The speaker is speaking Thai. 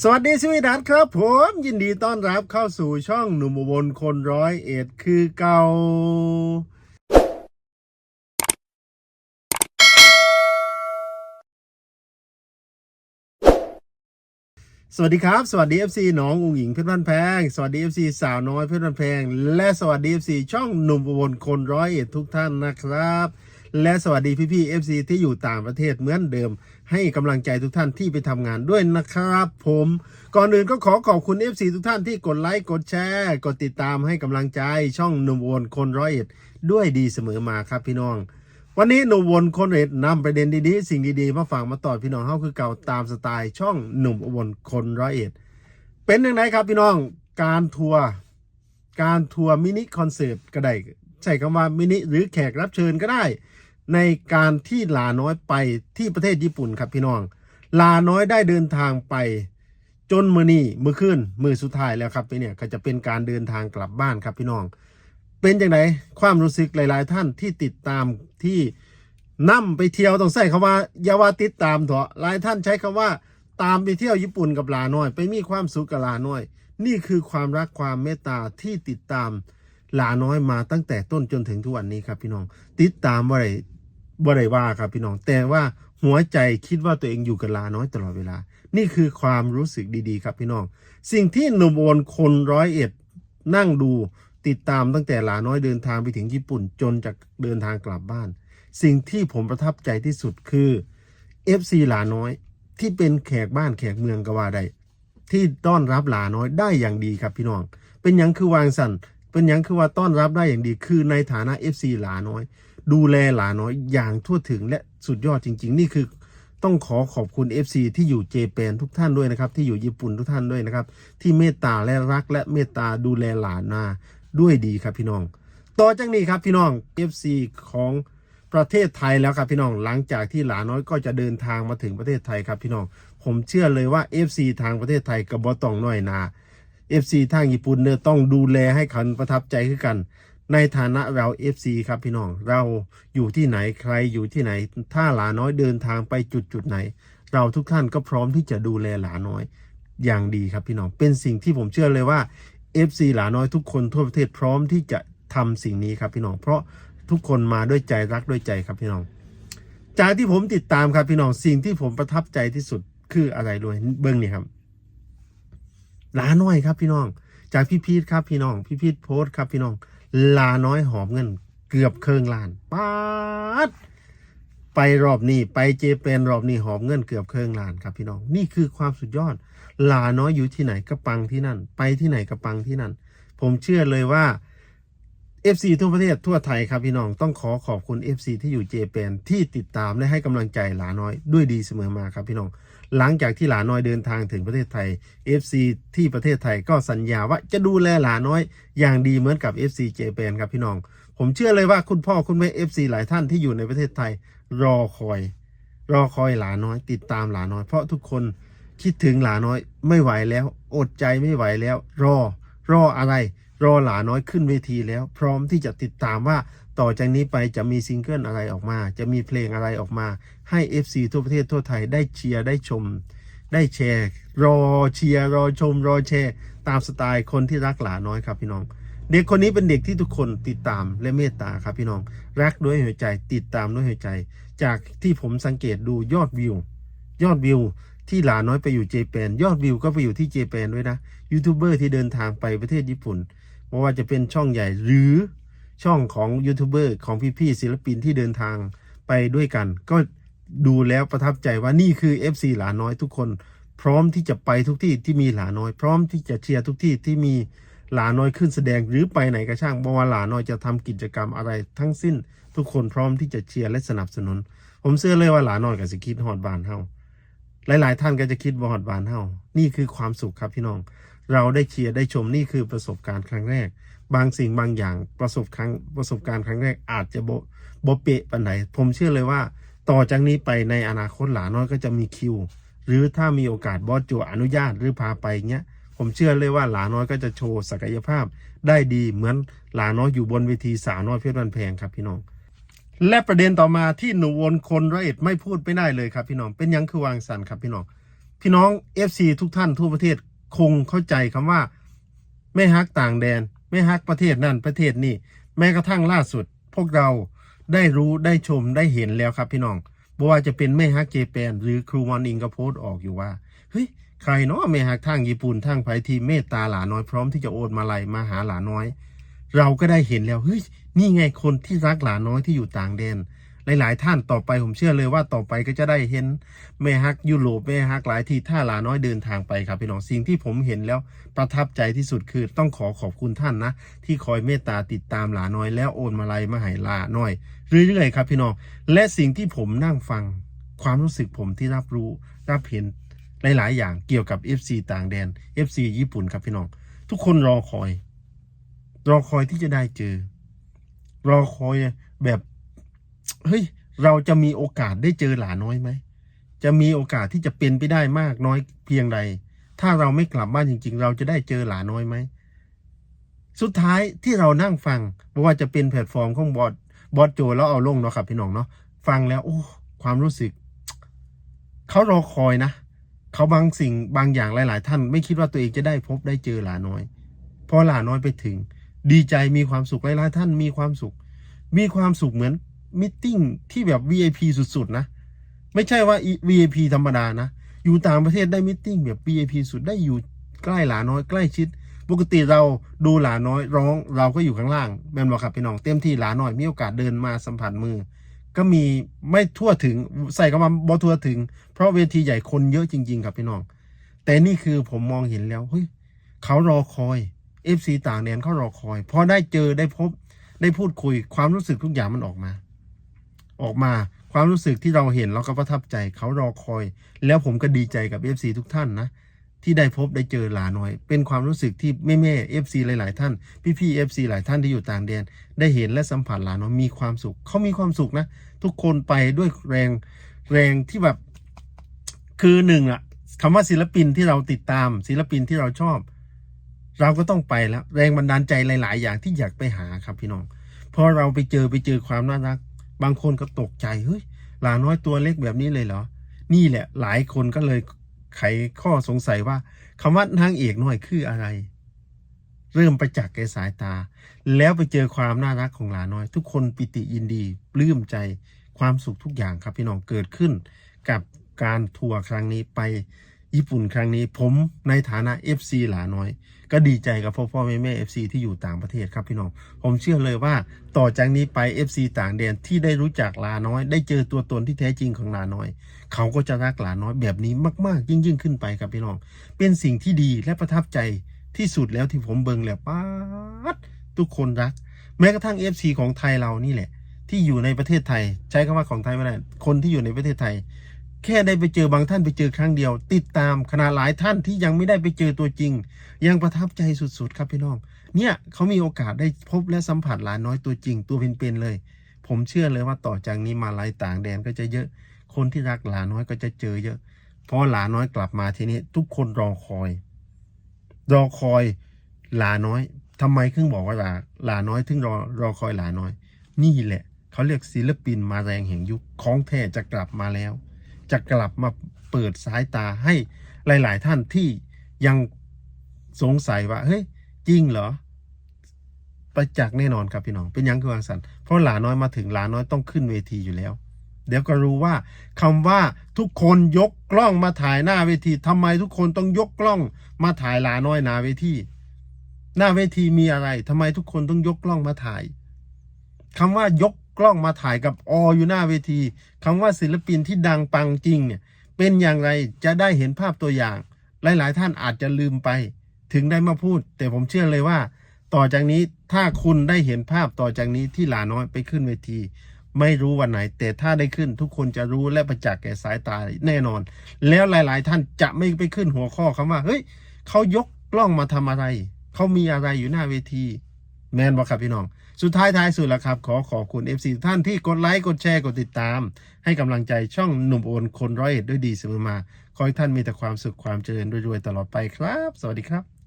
สวัสดีสวีดัตครับผมยินดีต้อนรับเข้าสู่ช่องหนุ่มอุบนคนร้อยเอ็ดคือเก่า สวัสดีครับ สวัสดี FC น้องอุ๋งหญิงเพชรบ้านแพง สวัสดี FC สาวน้อยเพชรบ้านแพง และสวัสดี FC ช่องหนุ่มอุบลคนร้อยเอ็ดทุกท่านนะครับ และสวัสดีพี่ๆ FC ที่อยู่ต่างประเทศเหมือนเดิม ให้กำลังใจทุกท่านที่ไปทำงานด้วยนะครับ ผมก่อนอื่นก็ขอขอบคุณ FC ทุกท่านที่กดไลค์กดแชร์ กดติดตามให้กำลังใจช่องหนุ่มอุบลคนร้อยเอ็ดด้วยดีเสมอมาครับพี่น้อง วันนี้หนุ่มวนคนเอ็ดนำประเด็นดีๆ สิ่งดีๆ มาฝากมาต่อพี่น้องเฮาคือเก่าตามสไตล์ช่องหนุ่มวนคนร้อยเอ็ดเป็นยังไงครับพี่น้องการทัวร์การทัวร์มินิคอนเสิร์ตก็ได้ใช้คำว่ามินิหรือแขกรับเชิญก็ได้ ในการที่ลาน้อยไปที่ประเทศญี่ปุ่นครับพี่น้อง ลาน้อยได้เดินทางไป จนมือนี่มือขึ้นมือสุดท้ายแล้วครับพี่เนี่ยก็จะเป็นการเดินทางกลับบ้านครับพี่น้อง เป็นอย่างไรความรู้สึกหลาย ๆ ท่านที่ติดตามที่นำไปเที่ยวต้องใช้คำว่าอย่าว่าติดตามเถอะหลายท่านใช้คำว่าตามไปเที่ยวญี่ปุ่นกับหลาน้อย ไปมีความสุขกับหลาน้อย นี่คือความรักความเมตตาที่ติดตามหลาน้อยมาตั้งแต่ต้นจนถึงทุกวันนี้ครับพี่น้อง ติดตามบ่ได้ บ่ได้ว่าครับพี่น้อง แต่ว่าหัวใจคิดว่าตัวเองอยู่กับหลาน้อยตลอดเวลา นี่คือความรู้สึกดีๆ ครับพี่น้อง สิ่งที่หนุ่มโอนคนร้อยเอ็ดนั่งดูติดตามตั้งแต่หลาน้อยเดินทางไปถึงญี่ปุ่นจนจะเดินทางกลับบ้าน สิ่งที่ผมประทับใจที่สุดคือ FC หลาน้อยที่เป็นแขกบ้านแขกเมืองก็ว่าได้ที่ต้อนรับหลาน้อยได้อย่างดีครับพี่น้อง เป็นหยังคือวางสัน เป็นยังคือว่าต้อนรับได้อย่างดีคือในฐานะ FC หลาน้อย ดูแลหลาน้อยอย่างทั่วถึงและสุดยอดจริง ๆ นี่คือต้องขอขอบคุณ FC ที่อยู่เจแปนทุกท่านด้วยนะครับ ที่อยู่ญี่ปุ่นทุกท่านด้วยนะครับ ที่เมตตาและรักและเมตตาดูแลหลานนาด้วยดีครับพี่น้อง ต่อจากนี้ครับพี่น้อง FC ของประเทศไทยแล้วครับพี่น้องหลังจากที่หลาน้อยก็จะเดินทางมาถึงประเทศไทยครับพี่น้อง ผมเชื่อเลยว่า FC ทางประเทศไทยกับบอตองน้อยนา FC ทางญี่ปุ่นเนี่ยต้องดูแลให้คันประทับใจขึ้นกัน ในฐานะเรา FC ครับพี่น้อง เราอยู่ที่ไหนใครอยู่ที่ไหน ถ้าหลาน้อยเดินทางไปจุดจุดไหน เราทุกท่านก็พร้อมที่จะดูแลหลาน้อยอย่างดีครับพี่น้อง เป็นสิ่งที่ผมเชื่อเลยว่า FC หลาน้อยทุกคนทั่วประเทศพร้อมที่จะทำสิ่งนี้ครับพี่น้อง เพราะทุกคนมาด้วยใจรักด้วยใจครับพี่น้อง จากที่ผมติดตามครับพี่น้องสิ่งที่ผมประทับใจที่สุดคืออะไรด้วยเบิ้องนี่ครับ ลาน้อยครับพี่น้อง จากพี่พีทครับพี่น้อง พี่พีทโพสต์ครับพี่น้องลาน้อยหอมเงิน เกือบเคิงล้านป๊าดไปรอบนี้ไปเจเปนรอบนี้หอมเงินเกือบเคิงล้านครับพี่น้อง นี่คือความสุดยอด ลาน้อยอยู่ที่ไหนก็ปังที่นั่น ไปที่ไหนก็ปังที่นั่น ผมเชื่อเลยว่า FC ทั่วประเทศทั่วไทยครับพี่น้องต้องขอขอบคุณ FC ที่อยู่เจแปนที่ติดตามและให้กำลังใจหลาน้อยด้วยดีเสมอมาครับพี่น้อง หลังจากที่หลาน้อยเดินทางถึงประเทศไทย FC ที่ประเทศไทยก็สัญญาว่าจะดูแลหลาน้อยอย่างดีเหมือนกับ FC เจแปนครับพี่น้อง ผมเชื่อเลยว่าคุณพ่อคุณแม่ FC หลายท่านที่อยู่ในประเทศไทย รอคอย รอคอยหลาน้อย ติดตามหลาน้อย เพราะทุกคนคิดถึงหลาน้อยไม่ไหวแล้ว อดใจไม่ไหวแล้ว รอ รออะไร รอหลาน้อยขึ้นเวทีแล้ว พร้อมที่จะติดตามว่า ต่อจากนี้ไปจะมีซิงเกิลอะไรออกมา จะมีเพลงอะไรออกมา ให้ FC ทั่วประเทศทั่วไทยได้เชียร์ได้ชม ได้แชร์ รอเชียร์รอชม รอแชร์ ตามสไตล์คนที่รักหลาน้อยครับพี่น้อง เด็กคนนี้เป็นเด็กที่ทุกคนติดตามและเมตตาครับพี่น้อง รักด้วยหัวใจติดตามด้วยหัวใจ จากที่ผมสังเกตดูยอดวิว ยอดวิวที่หลาน้อยไปอยู่เจแปนยอดวิวก็ไปอยู่ที่เจแปนด้วยนะยูทูบเบอร์ที่เดินทางไปประเทศญี่ปุ่นไม่ว่าจะเป็นช่องใหญ่หรือ ช่องของยูทูบเบอร์ของพี่ๆศิลปินที่เดินทางไปด้วยกัน ก็ดูแล้วประทับใจว่านี่คือ FC หลาน้อยทุกคน พร้อมที่จะไปทุกที่ที่มีหลาน้อย พร้อมที่จะเชียร์ทุกที่ที่มีหลาน้อยขึ้นแสดงหรือไปไหนก็ช่างบอกว่าหลาน้อยจะทำกิจกรรมอะไรทั้งสิ้น ทุกคนพร้อมที่จะเชียร์และสนับสนุน ผมเชื่อเลยว่าหลาน้อยกับสิคิดฮอดบานเฮาหลายๆ ท่านก็จะคิดว่าฮอดบานเฮานี่คือความสุขครับพี่น้อง เราได้เชียร์ได้ชมนี่คือประสบการณ์ครั้งแรก บางสิ่งบางอย่างประสบครั้งประสบการณ์ครั้งแรกอาจจะโบบเปะปันไหน ผมเชื่อเลยว่า ต่อจากนี้ไปในอนาคตหลาน้อยก็จะมีคิว หรือถ้ามีโอกาสบอสจัวอนุญาตหรือพาไปเงี้ยผมเชื่อเลยว่าหลาน้อยก็จะโชว์ศักยภาพ ได้ดีเหมือนหลาน้อยอยู่บนเวทีสาวน้อยเพชรบันแพงครับพี่น้อง และประเด็นต่อมาที่หนูวนคนร้อยเอ็ดไม่พูดไม่ได้เลยครับพี่น้องเป็นยังคือวางสันครับพี่น้อง พี่น้อง FC ทุกท่านทั่วประเทศคงเข้าใจคำว่าไม่ฮักต่างแดน ไม่ฮักประเทศนั่นประเทศนี่แม้กระทั่งล่าสุด พวกเราได้รู้ได้ชมได้เห็นแล้วครับพี่น้องบ่ว่าจะเป็นไม่ฮักเจแปนหรือครูมอนอิงก็โพสต์ออกอยู่ว่าเฮ้ยใครเนาะไม่ฮักทางญี่ปุ่นทางไผทีเมตตาหลาน้อยพร้อมที่จะโอนมาลัยมาหาหลาน้อย เราก็ได้เห็นแล้วเฮ้ยนี่ไงคนที่รักหลาน้อยที่อยู่ต่างแดน หลาย ๆ ท่านต่อไปผมเชื่อเลยว่าต่อไปก็จะได้เห็นแม่ฮักยุโรปแม่ฮักหลายที่ถ้าหลาน้อยเดินทางไปครับพี่น้องสิ่งที่ผมเห็นแล้วประทับใจที่สุดคือต้องขอขอบคุณท่านนะ ที่คอยเมตตาติดตามหลาน้อย แล้วโอนมาลัยมาให้หลาน้อย เรื่อย ๆ ครับพี่น้องและสิ่งที่ผมนั่งฟังความรู้สึกผมที่รับรู้รับเห็นหลาย ๆ อย่างเกี่ยวกับ FC ต่างแดน FC ญี่ปุ่นครับพี่น้องทุกคนรอคอย รอคอยที่จะได้เจอ รอคอยแบบ เฮ้ยเราจะมีโอกาสได้เจอหลาน้อยไหมจะมีโอกาสที่จะเป็นไปได้มากน้อยเพียงใด ถ้าเราไม่กลับบ้านจริง ๆ เราจะได้เจอหลาน้อยไหมสุดท้ายที่เรานั่งฟังไม่ว่าจะเป็นแพลตฟอร์มของบอสบอสโจแล้วเอาลงเนาะครับพี่น้องเนาะฟังแล้วโอ้ความรู้สึกเขารอคอยนะเขาบางสิ่งบางอย่างหลาย ๆ ท่าน ไม่คิดว่าตัวเองจะได้พบได้เจอหลาน้อยพอหลาน้อยไปถึง ดีใจมีความสุขหลายๆท่านมีความสุข มีความสุขเหมือน มิทติ้งที่แบบ VIP สุดๆนะ ไม่ใช่ว่า VIP ธรรมดานะ อยู่ต่างประเทศได้มิทติ้งแบบ VIP สุดได้อยู่ใกล้หลาน้อยใกล้ชิด ปกติเราดูหลาน้อยร้อง เราก็อยู่ข้างล่างแม่นบอกครับพี่น้องเต็มที่หลาน้อยมีโอกาสเดินมาสัมผัสมือ ก็มีไม่ทั่วถึงใส่คำว่าบ่ทั่วถึง เพราะเวทีใหญ่คนเยอะจริง ๆ ครับพี่น้อง แต่นี่คือผมมองเห็นแล้วเฮ้ยเขารอคอย FC ต่างแดนเขารอคอยพอได้เจอได้พบได้พูดคุยความรู้สึกทุกอย่างมันออกมา ออกมาความรู้สึกที่เราเห็นเราก็ประทับใจเขารอคอย แล้วผมก็ดีใจกับ FC ทุกท่านนะ ที่ได้พบได้เจอหลาน้อย เป็นความรู้สึกที่แม่แม่เอฟซีหลาย ๆ ท่าน พี่พี่เอฟซีหลายท่านที่อยู่ต่างแดน ได้เห็นและสัมผัสหลาน้อยมีความสุขเขามีความสุขนะ ทุกคนไปด้วยแรงแรงที่แบบ คือหนึ่งอะคำว่าศิลปินที่เราติดตาม ศิลปินที่เราชอบ เราก็ต้องไปแล้ว แรงบันดาลใจหลาย ๆ อย่างที่อยากไปหาครับพี่น้องพอเราไปเจอไปเจอความน่ารัก บางคนก็ตกใจเฮ้ยหลาน้อยตัวเล็กแบบนี้เลยเหรอ นี่แหละหลายคนก็เลยไขข้อสงสัยว่าคำว่านางเอกน้อยคืออะไร เริ่มประจักษ์แก่สายตา แล้วไปเจอความน่ารักของหลาน้อย ทุกคนปิติยินดีปลื้มใจความสุขทุกอย่างครับพี่น้องเกิดขึ้น กับการทัวร์ครั้งนี้ไป ญี่ปุ่นครั้งนี้ผมในฐานะ FC หลาน้อย ก็ดีใจกับพ่อพ่อแม่แม่ FC ที่อยู่ต่างประเทศครับพี่น้อง ผมเชื่อเลยว่าต่อจากนี้ไป FC ต่างแดนที่ได้รู้จักหลาน้อย ได้เจอตัวตนที่แท้จริงของหลาน้อย เขาก็จะรักหลาน้อยแบบนี้มาก ๆ ยิ่งยิ่งขึ้นไปครับพี่น้อง เป็นสิ่งที่ดีและประทับใจที่สุดแล้วที่ผมเบิงแล้วป้าดทุกคนรัก แม้กระทั่ง FC ของไทยเรานี่แหละ ที่อยู่ในประเทศไทย ใช้คำว่าของไทยไม่ได้คนที่อยู่ในประเทศไทย แค่ได้ไปเจอบางท่านไปเจอครั้งเดียว ติดตามขนาดหลายท่านที่ยังไม่ได้ไปเจอตัวจริง ยังประทับใจสุดๆ ครับพี่น้อง เนี่ยเขามีโอกาสได้พบและสัมผัสหลานน้อยตัวจริงตัวเป็นๆเลย ผมเชื่อเลยว่าต่อจากนี้มาไลายต่างแดนก็จะเยอะ คนที่รักหลานน้อยก็จะเจอเยอะเพราะหลานน้อยกลับมาทีนี้ ทุกคนรอคอย รอคอยหลาน้อยทำไมครึ่งบอกว่าหลาหลาน้อยถึงรอรอคอยหลาน้อย นี่แหละเขาเรียกศิลปินมาแรงแห่งยุคของแท้จะกลับมาแล้ว จะกลับมาเปิดสายตาให้หลาย ๆ ท่านที่ยังสงสัยว่าเฮ้ยจริงเหรอประจักษ์แน่นอนครับพี่น้อง เป็นยังคือวางสันเพราะหลาน้อยมาถึงหลาน้อยต้องขึ้นเวทีอยู่แล้ว เดี๋ยวก็รู้ว่าคำว่าทุกคนยกกล้องมาถ่ายหน้าเวทีทำไมทุกคนต้องยกกล้องมาถ่ายหลาน้อยหน้าเวที หน้าเวทีมีอะไรทำไมทุกคนต้องยกกล้องมาถ่ายคำว่ายก กล้องมาถ่ายกับออยู่หน้าเวทีคำว่าศิลปินที่ดังปังจริงเนี่ยเป็นอย่างไรจะได้เห็นภาพตัวอย่าง หลาย ๆ ท่านอาจจะลืมไป ถึงได้มาพูด แต่ผมเชื่อเลยว่า ต่อจากนี้ถ้าคุณได้เห็นภาพต่อจากนี้ที่หลาน้อยไปขึ้นเวที ไม่รู้วันไหน แต่ถ้าได้ขึ้นทุกคนจะรู้และประจักษ์แก่สายตาแน่นอน แล้วหลาย ๆ ท่านจะไม่ไปขึ้นหัวข้อคำว่าเฮ้ยเขายกกล้องมาทำอะไรเขามีอะไรอยู่หน้าเวที แมนบอกครับพี่น้อง สุดท้ายท้ายสุดแล้วครับ ขอขอบคุณ FC ทุกท่านที่กดไลค์กดแชร์กดติดตาม ให้กำลังใจช่องหนุ่มโอนคนร้อยเอ็ดด้วยดีเสมอมา ขอให้ท่านมีแต่ความสุขความเจริญรวยๆตลอดไปครับ สวัสดีครับ